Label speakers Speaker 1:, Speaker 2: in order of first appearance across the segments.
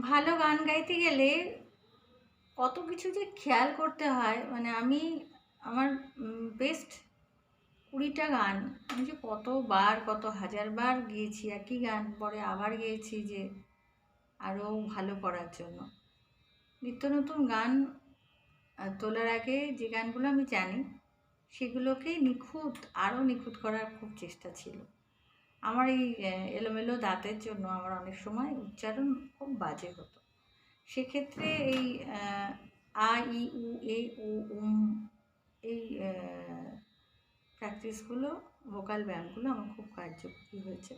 Speaker 1: ভালো গান গাইতে গেলে কত কিছু যে খেয়াল করতে হয়। মানে আমি, আমার বেস্ট কুড়িটা গান, আমি যে কতবার, কত হাজারবার গিয়েছি, একই গান পরে আবার গেয়েছি যে আরও ভালো করার জন্য। নিত্য নতুন গান তোলার আগে যে গানগুলো আমি জানি সেগুলোকে নিখুঁত, আরও নিখুঁত করার খুব চেষ্টা ছিল। আমার এই এলোমেলো দাঁতের জন্য আমার অনেক সময় উচ্চারণ খুব বাজে হতো। সেক্ষেত্রে এই আ ই উ এ ও উম এই প্র্যাকটিসগুলো ভোকাল ব্যায়ামগুলো আমার খুব কার্যকরী হয়েছে।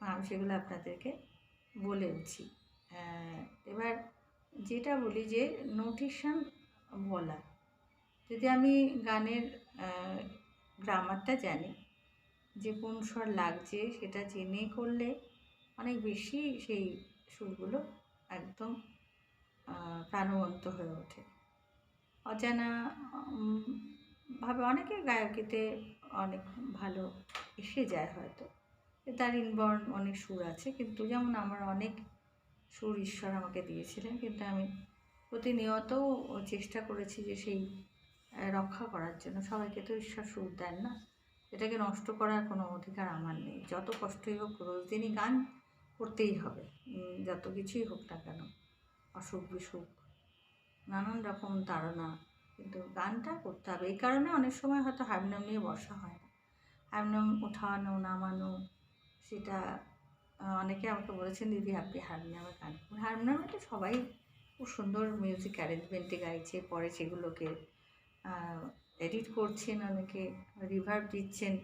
Speaker 1: আমি সেগুলো আপনাদেরকে বলেওছি আহ, এবার যেটা বলি যে নোটেশন বলা। যদি আমি গানের গ্রামারটা জানি যে কোন স্বর লাগছে সেটা জেনে করলে অনেক বেশি সেই সুরগুলো একদম প্রাণবন্ত হয়ে ওঠে। অজানা ভাবে অনেকে গায়কিতে অনেক ভালো এসে যায় হয়তো। তার ইনবর্ন অনেক সুর আছে, কিন্তু যেমন আমার অনেক সুর ঈশ্বর আমাকে দিয়েছিলেন, কিন্তু আমি প্রতিনিয়ত চেষ্টা করেছি যে সেই রক্ষা করার জন্য। সবাইকে তো ঈশ্বর সুর দেন না। এটাকে নষ্ট করার কোনো অধিকার আমার নেই। যত কষ্টই হোক, রোজ দিনই গান করতেই হবে। যত কিছুই হোক না কেন, অসুখ বিসুখ, নানান রকম তাড়না কিন্তু গানটা করতে হবে। এই কারণে অনেক সময় হয়তো হারমোনিয়াম নিয়ে বসা হয় না। হারমোনিয়াম ওঠানো নামানো, সেটা অনেকে আমাকে বলেছেন, দিদি, আপনি হারমোনিয়ামে গান করুন। হারমোনিয়ামে তো সবাই খুব সুন্দর মিউজিক অ্যারেঞ্জমেন্টে গাইছে, পরে সেগুলোকে এডিট করছেন, অনেকে রিভার্ব দিচ্ছেন।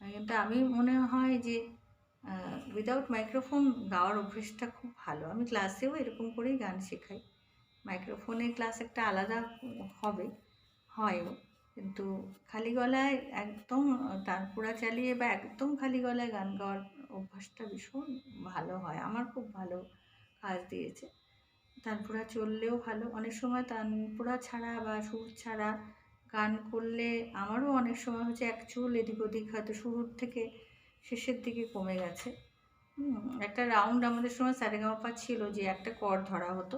Speaker 1: কিন্তু আমি মনে হয় যে উইদাউট মাইক্রোফোন গাওয়ার অভ্যেসটা খুব ভালো। আমি ক্লাসেও এরকম করেই গান শেখাই। মাইক্রোফোনে ক্লাস একটা আলাদা হবে, হয়ও। কিন্তু খালি গলায় একদম তানপুরা চালিয়ে বা একদম খালি গলায় গান গাওয়ার অভ্যাসটা ভীষণ ভালো হয়। আমার খুব ভালো কাজ দিয়েছে। তানপুরা চললেও ভালো। অনেক সময় তানপুরা ছাড়া বা সুর ছাড়া গান করলে আমারও অনেক সময় হচ্ছে এক চুল এদিক ওদিক হয়তো শুরুর থেকে শেষের দিকে কমে গেছে। একটা রাউন্ড আমাদের সময় সারেগামাপা ছিল যে একটা কর ধরা হতো।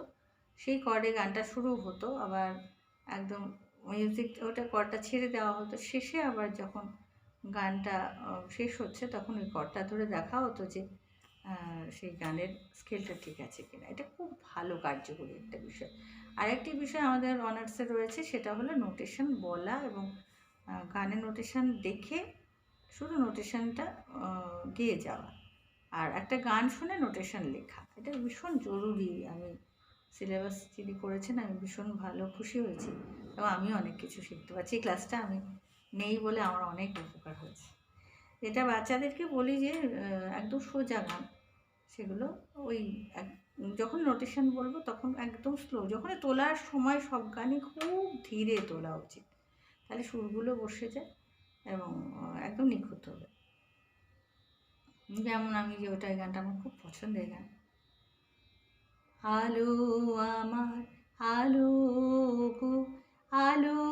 Speaker 1: সেই কর্ডে গানটা শুরু হতো, আবার একদম মিউজিক ওটা কর্ডটা ছেড়ে দেওয়া হতো। শেষে আবার যখন গানটা শেষ হচ্ছে তখন ওই কর্ডটা ধরে দেখা হতো যে সেই গানের স্কেলটা ঠিক আছে কিনা। এটা খুব ভালো কার্যকরী একটা বিষয়। আরেকটি বিষয় আমাদের অনার্সে রয়েছে, সেটা হলো নোটেশন বলা এবং গানের নোটেশন দেখে শুধু নোটেশনটা গেয়ে যাওয়া আর একটা গান শুনে নোটেশন লেখা। এটা ভীষণ জরুরি। আমি সিলেবাস যিনি করেছেন, আমি ভীষণ ভালো খুশি হয়েছি এবং আমি অনেক কিছু শিখতে পারছি। এই ক্লাসটা আমি নেই বলে আমার অনেক উপকার হয়েছে। এটা বাচ্চাদেরকে বলি যে একদম সোজা গান। সেগুলো ওই যখন নোটেশন বলব তখন একদম স্লো যখন তোলার সময় সব গানই খুব ধীরে তোলা উচিত। তাহলে সুরগুলো বসে যায় এবং একদম নিখুঁত হবে। যেমন আমি যে ওটা গানটা আমার খুব পছন্দের গান। আলো আমার, আলো গো, আলো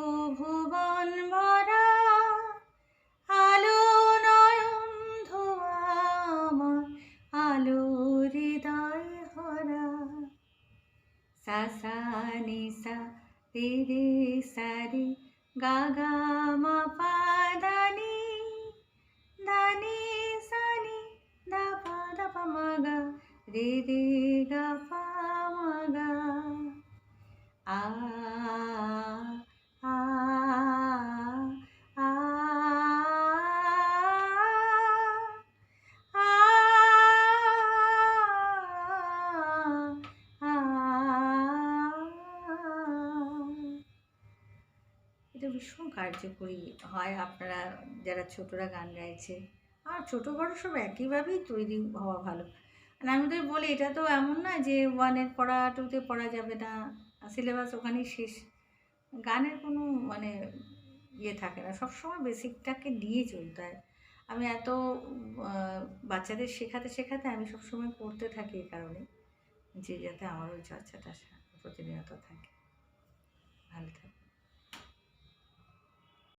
Speaker 1: సా రే రే సరి గా గా మా పా దని దని సని ద పా ద ప మ రే రే గ పా ఆ ভীষণ কার্যকরী হয় আপনারা যারা ছোটরা গান গাইছে। আর ছোটো বড়ো সব একইভাবেই তৈরি হওয়া ভালো। আর আমি ওদের বলি, এটা তো এমন না যে ওয়ানের পড়া টুতে পড়া যাবে না। সিলেবাস ওখানেই শেষ। গানের কোনো মানে ইয়ে থাকে না। সবসময় বেসিকটাকে নিয়ে চলতে হয়। আমি এত বাচ্চাদের শেখাতে শেখাতে আমি সবসময় করতে থাকি এই কারণে, যে যাতে আমার ওই চর্চাটা প্রতিনিয়ত থাকে। ভালো থাকে